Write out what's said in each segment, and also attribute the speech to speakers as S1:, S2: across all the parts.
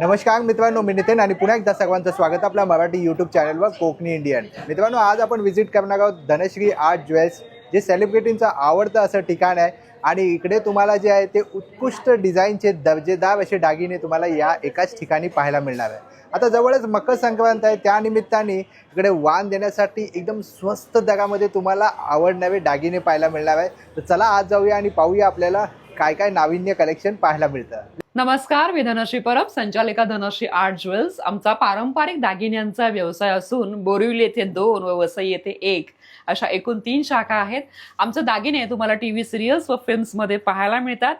S1: नमस्कार मित्रांनो मी नितेन आणि पुन्हा एकदा सर्वांचं स्वागत आपल्या मराठी यूट्यूब चॅनलवर कोकणी इंडियन मित्रांनो आज आपण व्हिजिट करणार आहोत धनश्री आर्ट ज्वेल्स जे सेलिब्रिटींचं आवडतं असं ठिकाण आहे. आणि इकडे तुम्हाला जे आहे ते उत्कृष्ट डिझाईनचे दर्जेदार असे दागिने तुम्हाला या एकाच ठिकाणी पाहायला मिळणार आहे. आता जवळच मकर संक्रांत आहे त्यानिमित्ताने इकडे वाण देण्यासाठी एकदम स्वस्त दरामध्ये तुम्हाला आवडणारे दागिने पाहायला मिळणार आहे. तर चला आज जाऊया आणि पाहूया आपल्याला काय काय नाविन्य कलेक्शन पाहायला मिळतं.
S2: नमस्कार मी धनश्री परब संचालिका धनश्री आर्ट ज्वेल्स. आमचा पारंपरिक दागिन्यांचा व्यवसाय असून बोरिवली येथे दोन व वसई येथे एक अशा एकूण तीन शाखा आहेत. आमचे दागिने तुम्हाला टी व्ही सिरियल्स व फिल्म्समध्ये पाहायला मिळतात.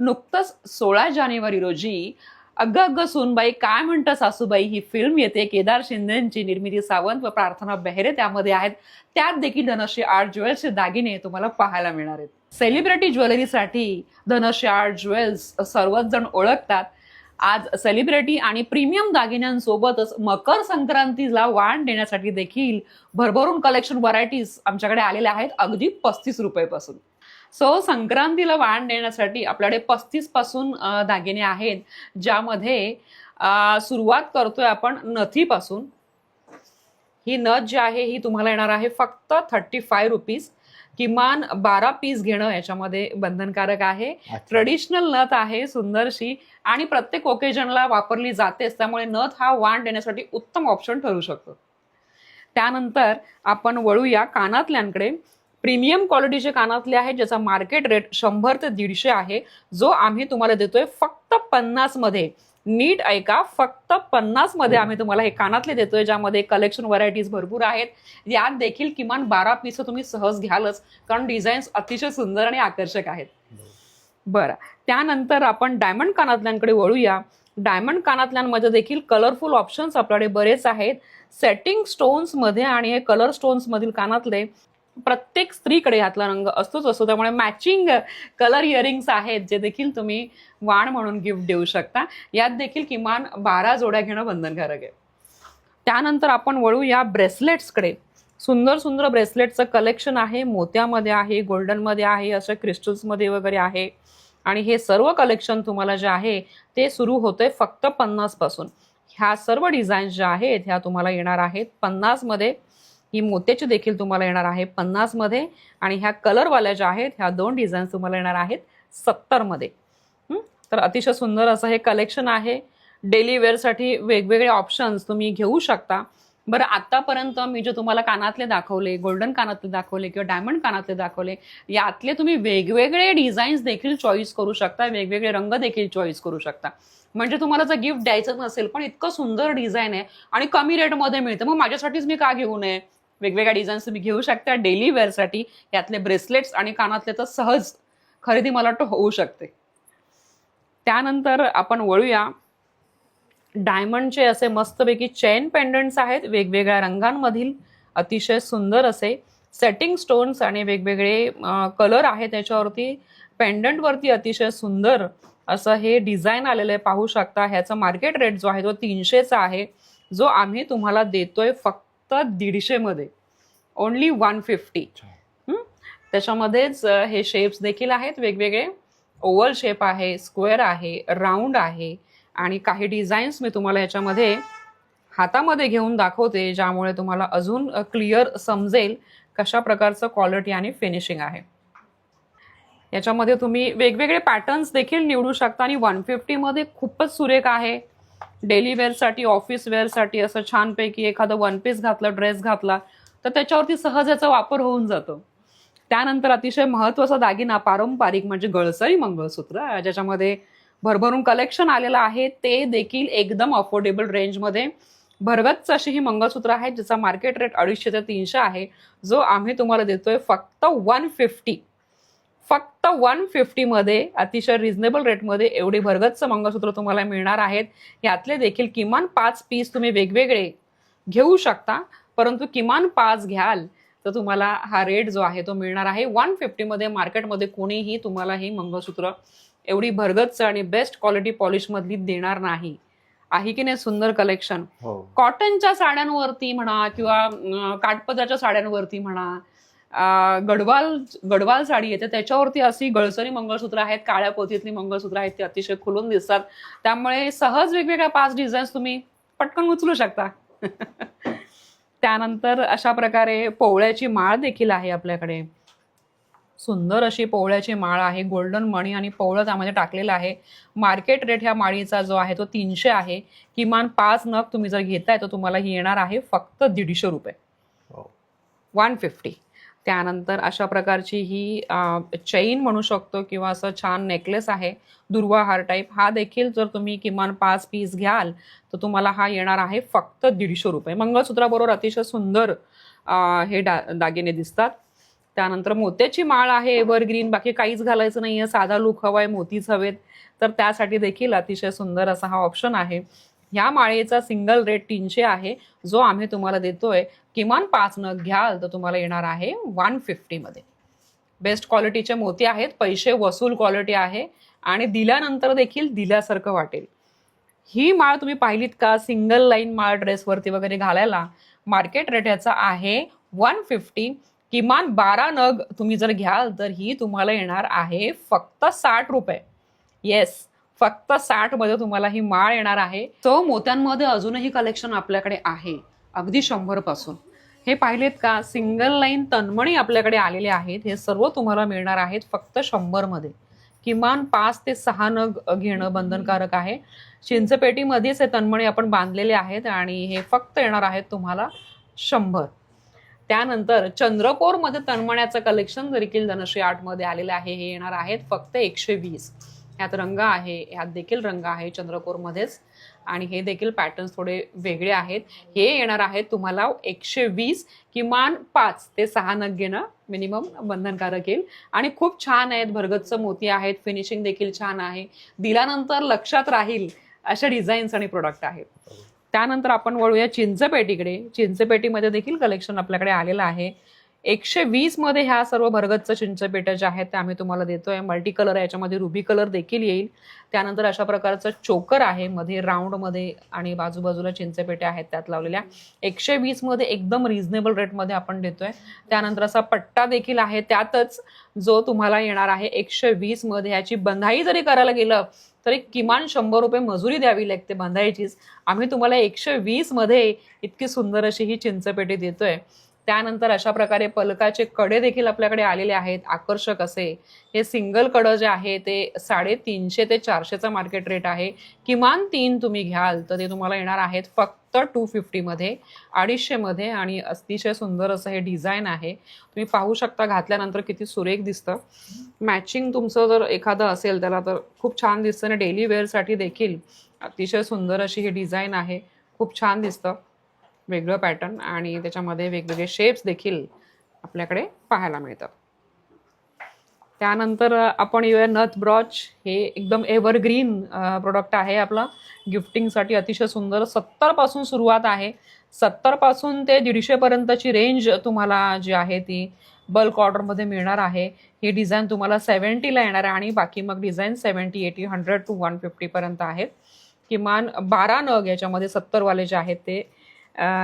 S2: नुकतंच सोळा जानेवारी रोजी अग्ग अग्ग सोनबाई काय म्हणतं सासूबाई? ही फिल्म येते केदार शिंदेची निर्मिती सावंत व प्रार्थना बेहरे त्यामध्ये आहेत. त्यात देखील धनश्री आर्ट ज्वेल्सचे दागिने तुम्हाला पाहायला मिळणार आहेत. सेलिब्रिटी ज्वेलरीसाठी धनश्री ज्वेल्स सर्वच जण ओळखतात. आज सेलिब्रिटी आणि प्रीमियम दागिन्यांसोबतच मकर संक्रांतीला वाण देण्यासाठी देखील भरभरून कलेक्शन व्हरायटीज आमच्याकडे आलेल्या आहेत अगदी पस्तीस रुपयेपासून. सो संक्रांतीला वाण देण्यासाठी आपल्याकडे पस्तीसपासून दागिने आहेत ज्यामध्ये सुरुवात करतोय आपण नथीपासून. ही नथ जी आहे ही तुम्हाला येणार आहे फक्त थर्टी फाय रुपीज किमान बारा पीस घेणं याच्यामध्ये बंधनकारक आहे. ट्रेडिशनल नथ आहे सुंदरशी आणि प्रत्येक ओकेजनला वापरली जातेच त्यामुळे नथ हा वाण देण्यासाठी उत्तम ऑप्शन ठरू शकतो. त्यानंतर आपण वळूया कानातल्यांकडे. प्रीमियम क्वालिटीचे कानातले आहेत ज्याचा मार्केट रेट शंभर ते दीडशे आहे. जो आम्ही तुम्हाला देतोय फक्त पन्नासमध्ये. नीट ऐका फक्त पन्नासमध्ये आम्ही तुम्हाला हे कानातले देतोय ज्यामध्ये कलेक्शन व्हरायटीज भरपूर आहेत. यात देखील किमान बारा पीस तुम्ही सहज घ्यालच कारण डिझाईन्स अतिशय सुंदर आणि आकर्षक आहेत. बरं. त्यानंतर आपण डायमंड कानातल्यांकडे वळूया. डायमंड कानातल्यांमध्ये देखील कलरफुल ऑप्शन्स आपल्याकडे बरेच आहेत. सेटिंग स्टोन्समध्ये आणि हे कलर स्टोन्समधील कानातले प्रत्येक स्त्रीकडे ह्यातला रंग असतोच असतो. त्यामुळे मॅचिंग कलर इयरिंग्स आहेत जे देखील तुम्ही वाण म्हणून गिफ्ट देऊ शकता. यात देखील किमान बारा जोड्या घेणं बंधनकारक आहे. त्यानंतर आपण वळू या ब्रेसलेट्सकडे. सुंदर सुंदर ब्रेसलेटचं कलेक्शन आहे. मोत्यामध्ये आहे गोल्डनमध्ये आहे असं क्रिस्टल्समध्ये वगैरे आहे. आणि हे सर्व कलेक्शन तुम्हाला जे आहे ते सुरू होतंय फक्त पन्नासपासून. ह्या सर्व डिझाईन्स ज्या आहेत ह्या तुम्हाला येणार आहेत. पन्नासमध्ये ही मोत्याची देखील तुम्हाला येणार आहे पन्नासमध्ये आणि ह्या कलरवाल्या ज्या आहेत ह्या दोन डिझाईन्स तुम्हाला येणार आहेत सत्तरमध्ये तर अतिशय सुंदर असं हे कलेक्शन आहे. डेली वेअरसाठी वेगवेगळे ऑप्शन्स तुम्ही घेऊ शकता. बरं आतापर्यंत मी जे तुम्हाला कानातले दाखवले गोल्डन कानातले दाखवले किंवा डायमंड कानातले दाखवले यातले तुम्ही वेगवेगळे डिझाईन्स देखील चॉईस करू शकता वेगवेगळे रंग देखील चॉईस करू शकता. म्हणजे तुम्हाला जर गिफ्ट द्यायचं नसेल पण इतकं सुंदर डिझाईन आहे आणि कमी रेटमध्ये मिळतं मग माझ्यासाठीच मी का घेऊ नये? वेगवेगळ्या डिझाईन्स तुम्ही घेऊ शकता डेली वेअरसाठी यातले ब्रेसलेट्स आणि कानातले तर सहज खरेदी मला वाटतं होऊ शकते. त्यानंतर आपण वळूया. डायमंडचे असे मस्तपैकी चेन पेंडंट्स आहेत. वेगवेगळ्या रंगांमधील अतिशय सुंदर असे सेटिंग स्टोन्स आणि वेगवेगळे कलर आहेत त्याच्यावरती पेंडंटवरती अतिशय सुंदर असं हे डिझाईन आलेलं आहे. पाहू शकता ह्याचा मार्केट रेट जो आहे तो तीनशेचा आहे. जो आम्ही तुम्हाला देतोय फक्त दीडशेमध्ये. ओनली वन फिफ्टी त्याच्यामध्येच हे शेप्स देखील आहेत. वेगवेगळे. ओव्हल शेप आहे स्क्वेअर आहे राऊंड आहे आणि काही डिझाईन्स मी तुम्हाला ह्याच्यामध्ये हातामध्ये घेऊन दाखवते ज्यामुळे तुम्हाला अजून क्लिअर समजेल कशा प्रकारचं क्वालिटी आणि फिनिशिंग आहे. याच्यामध्ये तुम्ही वेगवेगळे पॅटर्न्स देखील निवडू शकता आणि वन फिफ्टीमध्ये खूपच सुरेख आहे. डेली वेअरसाठी ऑफिस वेअरसाठी असं छानपैकी एखादं वन पीस घातलं ड्रेस घातला तर त्याच्यावरती सहज याचा वापर होऊन जातो. त्यानंतर अतिशय महत्त्वाचा दागिना पारंपरिक म्हणजे गळसरी मंगळसूत्र ज्याच्यामध्ये भरभरून कलेक्शन आलेलं आहे ते देखील एकदम अफोर्डेबल रेंजमध्ये भरगच्च अशी ही मंगळसूत्र आहेत ज्याचा मार्केट रेट अडीचशे ते तीनशे आहे जो आम्ही तुम्हाला देतोय फक्त वन फिफ्टी फक्त वन फिफ्टीमध्ये अतिशय रिझनेबल रेटमध्ये एवढी भरगच्च मंगळसूत्र तुम्हाला मिळणार आहेत. यातले देखील किमान पाच पीस तुम्ही वेगवेगळे घेऊ शकता. परंतु किमान पाच घ्याल तर तुम्हाला हा रेट जो आहे तो मिळणार आहे. वन फिफ्टीमध्ये मार्केटमध्ये कोणीही तुम्हाला ही मंगळसूत्र एवढी भरगच्च आणि बेस्ट क्वालिटी पॉलिशमधली देणार नाही. आहे की नाही सुंदर कलेक्शन
S1: हो.
S2: कॉटनच्या साड्यांवरती म्हणा किंवा अं, काठपदराच्या साड्यांवरती म्हणा गडवाल गडवाल साडी येते. त्याच्यावरती अशी गळसरी मंगळसूत्र आहेत काळ्या पोथीतली मंगळसूत्र आहेत ती अतिशय खुलून दिसतात. त्यामुळे सहज वेगवेगळ्या पाच डिझाईन्स तुम्ही पटकन उचलू शकता. त्यानंतर अशा प्रकारे पोवळ्याची माळ देखील आहे आपल्याकडे. सुंदर अशी पोवळ्याची माळ आहे. गोल्डन मणी आणि पोवळं त्यामध्ये टाकलेलं आहे. मार्केट रेट ह्या माळीचा जो आहे तो तीनशे आहे. किमान पाच नग तुम्ही जर घेताय तर तुम्हाला ही येणार आहे फक्त दीडशे रुपये.
S1: हो.
S2: वन फिफ्टी त्यानंतर अशा प्रकारची ही चेन म्हणू शकतो किंवा असं छान नेकलेस आहे दुर्वा हार टाईप हा देखील जर तुम्ही किमान पाच पीस घ्याल तर तुम्हाला हा येणार आहे फक्त दीडशे रुपये. मंगळसूत्राबरोबर अतिशय सुंदर हे डा दागिने दिसतात. त्यानंतर मोत्याची माळ आहे एव्हरग्रीन बाकी काहीच घालायचं नाही आहे साधा लुक आहे मोतीच हवेत. तर त्यासाठी देखील अतिशय सुंदर असा हा ऑप्शन आहे. ह्या माळेचा सिंगल रेट तीनशे आहे जो आम्ही तुम्हाला देतोय किमान पाच नग घ्याल तर तुम्हाला येणार आहे वन फिफ्टीमध्ये बेस्ट क्वालिटीचे मोती आहेत पैसे वसूल क्वालिटी आहे आणि दिल्यानंतर देखील दिल्यासारखं वाटेल. ही माळ तुम्ही पाहिलीत का? सिंगल लाईन माळ ड्रेसवरती वगैरे घालायला मार्केट रेट याचा आहे वन फिफ्टी किमान बारा नग तुम्ही जर घ्याल तर ही तुम्हाला येणार आहे फक्त साठ रुपये. येस फक्त साठमध्ये तुम्हाला ही माळ येणार आहे. तो मोत्यांमध्ये अजूनही कलेक्शन आपल्याकडे आहे अगदी शंभरपासून हे पाहिलेत का? सिंगल लाईन तन्मणी आपल्याकडे आलेले आहेत. हे सर्व तुम्हाला मिळणार आहेत फक्त शंभरमध्ये किमान पाच ते सहा नग घेणं बंधनकारक आहे. चिंचपेटीमध्येच हे तन्मणी आपण बांधलेले आहेत आणि हे फक्त येणार आहेत तुम्हाला शंभर. त्यानंतर चंद्रकोरमध्ये तन्मण्याचं कलेक्शन देखील धनश्री आर्टमध्ये आलेलं आहे हे येणार आहेत फक्त एकशे वीस. ह्यात रंग आहे ह्यात देखील रंग आहे चंद्रकोरमध्येच. आणि हे देखील पॅटर्न्स थोडे वेगळे आहेत. हे येणार आहेत तुम्हाला एकशे वीस किमान पाच ते सहा नग घेणं मिनिमम बंधनकारक येईल. आणि खूप छान आहेत भरगतच मोती आहेत फिनिशिंग देखील छान आहे. दिल्यानंतर लक्षात राहील अशा डिझाईन्स आणि प्रोडक्ट आहेत. त्यानंतर आपण वळूया चिंचपेटीकडे. चिंचपेटीमध्ये देखील कलेक्शन आपल्याकडे आलेलं आहे. एकशे वीसमध्ये ह्या सर्व भरगच्च चिंचपेट्या ज्या आहेत त्या आम्ही तुम्हाला देतोय. मल्टी कलर आहे याच्यामध्ये रुबी कलर देखील येईल. त्यानंतर अशा प्रकारचं चोकर आहे मध्ये राऊंडमध्ये आणि बाजूबाजूला चिंचपेट्या आहेत त्यात लावलेल्या. एकशे वीसमध्ये एकदम रिझनेबल रेटमध्ये आपण देतोय. त्यानंतर असा पट्टा देखील आहे त्यातच जो तुम्हाला येणार आहे एकशे वीसमध्ये. ह्याची बंधाई जरी करायला गेलं तरी किमान शंभर रुपये मजुरी द्यावी लागते बांधायचीच आम्ही तुम्हाला एकशे वीसमध्ये इतकी सुंदर अशी ही चिंचपेटी देतोय. त्यानंतर अशा प्रकारे पलकाचे कडे देखील आपल्याकडे आलेले आहेत आकर्षक असे. हे सिंगल कडं जे आहे ते साडेतीनशे ते चारशेचा मार्केट रेट आहे. किमान तीन तुम्ही घ्याल तर ते तुम्हाला येणार आहेत फक्त टू फिफ्टीमध्ये अडीचशेमध्ये आणि अतिशय सुंदर असं हे डिझाईन आहे. तुम्ही पाहू शकता घातल्यानंतर किती सुरेख दिसतं. मॅचिंग तुमचं जर एखादं असेल त्याला तर खूप छान दिसतं आणि डेली वेअरसाठी देखील अतिशय सुंदर अशी ही डिझाईन आहे. खूप छान दिसतं. वेगळं पॅटर्न आणि त्याच्यामध्ये वेगवेगळे शेप्स देखील आपल्याकडे पाहायला मिळतात. त्यानंतर आपण येऊया नथ ब्रॉच. हे एकदम एव्हरग्रीन प्रोडक्ट आहे आपलं. गिफ्टिंगसाठी अतिशय सुंदर. सत्तरपासून सुरुवात आहे. सत्तरपासून ते दीडशेपर्यंतची रेंज तुम्हाला जी आहे ती बल्क ऑर्डरमध्ये मिळणार आहे. ही डिझाईन तुम्हाला सेवन्टीला येणार आहे आणि बाकी मग design seventy eighty hundred to one फिफ्टीपर्यंत आहेत. किमान बारा नग याच्यामध्ये सत्तरवाले जे आहेत ते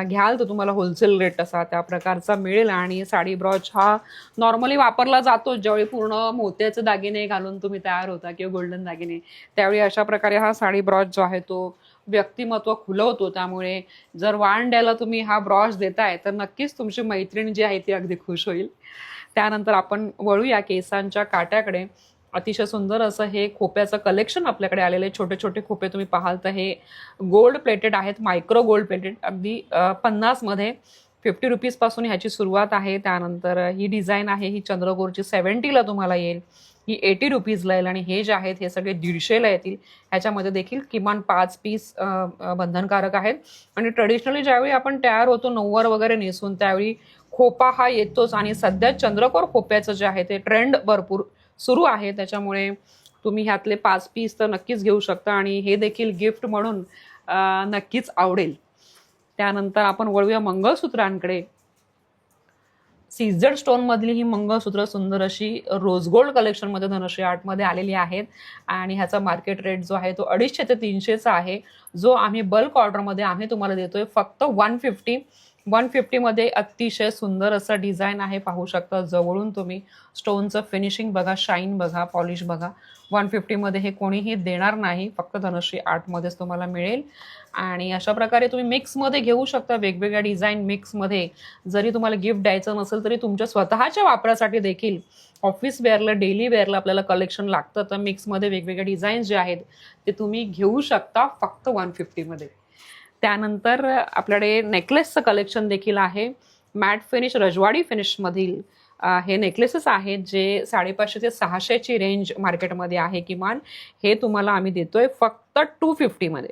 S2: घ्याल तर तुम्हाला होलसेल रेट असा त्या प्रकारचा मिळेल. आणि साडी ब्रॉच हा नॉर्मली वापरला जातो. ज्यावेळी पूर्ण मोत्याचे दागिने घालून तुम्ही तयार होता किंवा गोल्डन दागिने त्यावेळी अशा प्रकारे हा साडी ब्रॉच जो आहे तो व्यक्तिमत्व खुलवतो. त्यामुळे जर वाण द्यायला तुम्ही हा ब्रॉश देताय तर नक्कीच तुमची मैत्रीण जी आहे ती अगदी खुश होईल. त्यानंतर आपण वळूया केसांच्या काट्याकडे. अतिशय सुंदर असं हे खोप्याचं कलेक्शन आपल्याकडे आलेलं आहे. छोटे छोटे खोपे तुम्ही पाहाल तर हे गोल्ड प्लेटेड आहेत मायक्रो गोल्ड प्लेटेड अगदी पन्नासमध्ये फिफ्टी रुपीजपासून ह्याची सुरुवात आहे. त्यानंतर ही डिझाईन आहे ही चंद्रकोरची सेवन्टीला तुम्हाला येईल. ही एटी रुपीजला येईल आणि हे जे आहेत हे सगळे दीडशेला येतील. ह्याच्यामध्ये देखील किमान पाच पीस बंधनकारक आहेत. आणि ट्रेडिशनली ज्यावेळी आपण तयार होतो नऊवार वगैरे नेसून त्यावेळी खोपा हा येतोच. आणि सध्या चंद्रकोर खोप्याचं जे आहे ते ट्रेंड भरपूर सुरू आहे. त्याच्यामुळे तुम्ही ह्यातले पाच पीस तर नक्कीच घेऊ शकता आणि हे देखील गिफ्ट म्हणून नक्कीच आवडेल. त्यानंतर आपण वळूया मंगळसूत्रांकडे. सीझड स्टोन मधली ही मंगळसूत्र सुंदर अशी रोज गोल्ड कलेक्शनमध्ये धनश्री आर्टमध्ये आलेली आहेत. आणि ह्याचा मार्केट रेट जो आहे तो अडीचशे ते तीनशेचा आहे. जो आम्ही बल्क ऑर्डरमध्ये आम्ही तुम्हाला देतोय फक्त वन फिफ्टी वन फिफ्टीमध्ये अतिशय सुंदर असं डिझाईन आहे पाहू शकता जवळून तुम्ही. स्टोनचं फिनिशिंग बघा शाईन बघा पॉलिश बघा. वन फिफ्टीमध्ये हे कोणीही देणार नाही फक्त धनश्री आर्टमध्येच तुम्हाला मिळेल. आणि अशा प्रकारे तुम्ही मिक्समध्ये घेऊ शकता वेगवेगळ्या डिझाईन मिक्समध्ये जरी तुम्हाला गिफ्ट द्यायचं नसेल तरी तुमच्या स्वतःच्या वापरासाठी देखील. ऑफिस वेअरला डेली वेअरला आपल्याला कलेक्शन लागतं तर मिक्समध्ये वेगवेगळे डिझाईन्स जे आहेत ते तुम्ही घेऊ शकता फक्त वन फिफ्टीमध्ये त्यानंतर आपल्याकडे नेकलेसचं कलेक्शन देखील आहे. मॅट फिनिश रजवाडी फिनिशमधील हे नेकलेसेस आहेत जे साडेपाचशे ते सहाशेची रेंज मार्केटमध्ये आहे किमान. हे तुम्हाला आम्ही देतोय फक्त टू फिफ्टीमध्ये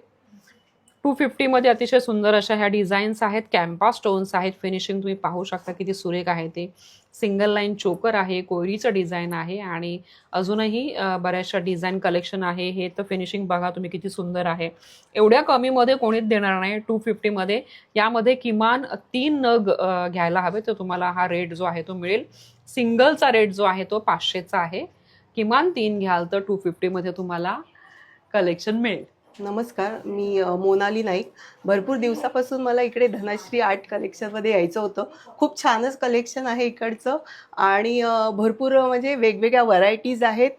S2: टू फिफ्टीमध्ये अतिशय सुंदर अशा ह्या डिझाईन्स आहेत. कॅम्पा स्टोन्स आहेत. फिनिशिंग तुम्ही पाहू शकता किती सुरेख आहे ते. सिंगल लाईन चोकर आहे. कोयरीचं डिझाईन आहे आणि अजूनही बऱ्याचशा डिझाईन कलेक्शन आहे. हे तर फिनिशिंग बघा तुम्ही किती सुंदर आहे. एवढ्या कमीमध्ये कोणीच देणार नाही. टू फिफ्टीमध्ये यामध्ये किमान तीन नग घ्यायला हवे तर तुम्हाला हा रेट जो आहे तो मिळेल. सिंगलचा रेट जो आहे तो पाचशेचा आहे. किमान तीन घ्याल तर टू फिफ्टीमध्ये तुम्हाला कलेक्शन मिळेल.
S3: नमस्कार मी मोनाली नाईक. भरपूर दिवसापासून मला इकडे धनश्री आर्ट कलेक्शनमध्ये यायचं होतं. खूप छानच कलेक्शन आहे इकडचं आणि भरपूर म्हणजे वेगवेगळ्या व्हरायटीज आहेत.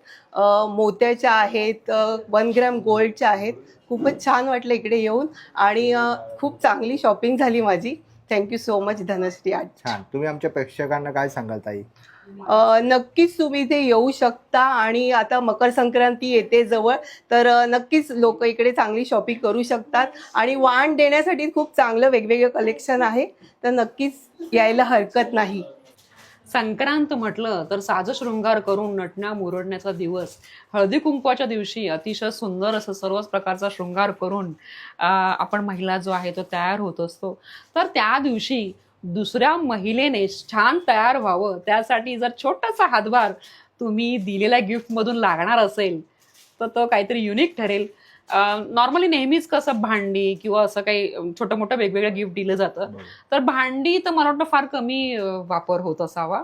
S3: मोत्याच्या आहेत वन ग्रॅम गोल्डच्या आहेत. खूपच छान वाटलं इकडे येऊन आणि खूप चांगली शॉपिंग झाली माझी. Thank you so much Dhanashree art
S1: छान. तुम्ही आमच्या प्रेक्षकांना काय सांगाल ताई?
S3: अ, नक्कीच तुम्ही इथे येऊ शकता आणि आता मकर संक्रांती येते जवळ तर अ, नक्कीच लोक इकडे चांगली शॉपिंग करू शकतात आणि वाण देण्यासाठी खूप चांगलं वेगवेगळं कलेक्शन आहे तर नक्कीच यायला हरकत नाही.
S2: संक्रांत म्हटलं तर साजशृंगार करून नटण्या मुरडण्याचा दिवस. हळदी कुंकवाच्या दिवशी अतिशय सुंदर असं सर्वच प्रकारचा शृंगार करून आपण महिला जो आहे तो तयार होत असतो. तर त्या दिवशी दुसऱ्या महिलेने छान तयार व्हावं. त्यासाठी जर छोटासा हातभार तुम्ही दिलेल्या गिफ्टमधून लागणार असेल तर तो काहीतरी युनिक ठरेल. नॉर्मली नेहमीच कसं भांडी किंवा असं काही छोटं मोठं वेगवेगळं गिफ्ट दिलं जातं. तर भांडी तर मला वाटतं फार कमी वापर होत असावा.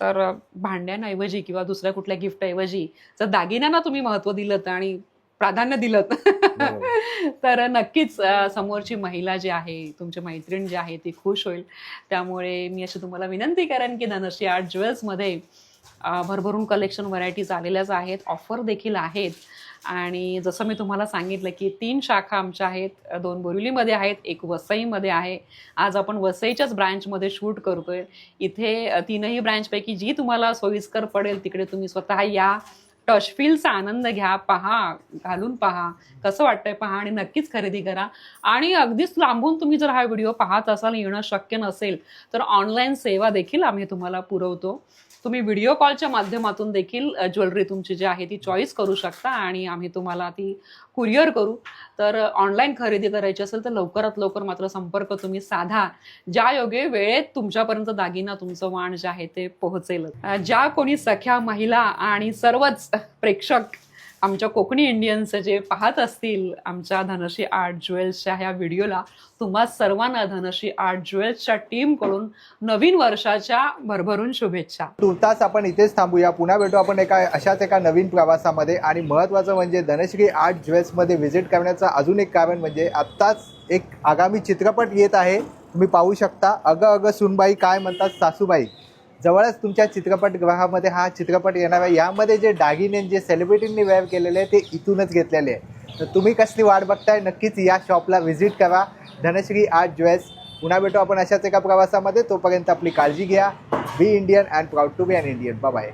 S2: तर भांड्यांऐवजी किंवा दुसऱ्या कुठल्या गिफ्टऐवजी जर दागिन्यांना तुम्ही महत्त्व दिलं आणि प्राधान्य दिलं तर नक्कीच समोरची महिला जी आहे तुमची मैत्रीण जी आहे ती खुश होईल. त्यामुळे मी अशी तुम्हाला विनंती करेन की धनश्री आर्ट ज्वेल्समध्ये भरभरून कलेक्शन व्हरायटीज आलेल्याच आहेत. ऑफर देखील आहेत. आणि जसं मी तुम्हाला सांगितलं की तीन शाखा आमच्या आहेत. दोन बोरिवलीमध्ये आहेत एक वसईमध्ये आहे. आज आपण वसईच्याच ब्रँचमध्ये शूट करतोय. इथे तीनही ब्रँचपैकी जी तुम्हाला सोयीस्कर पडेल तिकडे तुम्ही स्वतः या. टचफीलचा आनंद घ्या पहा घालून पहा. कसं वाटतंय पहा आणि नक्कीच खरेदी करा. आणि अगदीच लांबून तुम्ही जर हा व्हिडिओ पाहत असाल येणं शक्य नसेल तर ऑनलाईन सेवा देखील आम्ही तुम्हाला पुरवतो. तुम्ही व्हिडिओ कॉलच्या माध्यमातून देखील ज्वेलरी तुमची जी आहे ती चॉईस करू शकता आणि आम्ही तुम्हाला ती कुरिअर करू. तर ऑनलाईन खरेदी करायची असेल तर लवकरात लवकर मात्र संपर्क तुम्ही साधा. ज्या योगे वेळेत तुमच्यापर्यंत दागिना तुमचं वाण जे आहे ते पोहोचेल. ज्या कोणी सख्या महिला आणि सर्वच प्रेक्षक आमच्या कोकणी इंडियन्स जे पाहत असतील आमच्या धनश्री आर्ट ज्वेल्सच्या ह्या व्हिडिओला तुम्हा सर्वांना धनश्री आर्ट ज्वेल्सच्या टीमकडून नवीन वर्षाच्या भरभरून शुभेच्छा.
S1: तुर्तास आपण इथेच थांबूया. पुन्हा भेटू आपण एका अशाच एका नवीन प्रवासामध्ये. आणि महत्त्वाचं म्हणजे धनश्री आर्ट ज्वेल्समध्ये व्हिजिट करण्याचं अजून एक कारण म्हणजे आत्ताच एक आगामी चित्रपट येत आहे. तुम्ही पाहू शकता. अगं अगं सुनबाई काय म्हणतात सासूबाई? जवळच तुमच्या चित्रपटगृहामध्ये हा चित्रपट येणार आहे. यामध्ये जे दागिने जे सेलिब्रिटींनी वेअर केलेले आहे ते इथूनच घेतलेले आहे तर तुम्ही कसली वाट बघताय नक्कीच या शॉपला व्हिजिट करा. धनश्री आर्ट ज्वेल्स पुन्हा भेटू आपण अशाच एका प्रवासामध्ये. तोपर्यंत आपली काळजी घ्या. Be Indian and proud to be an Indian bye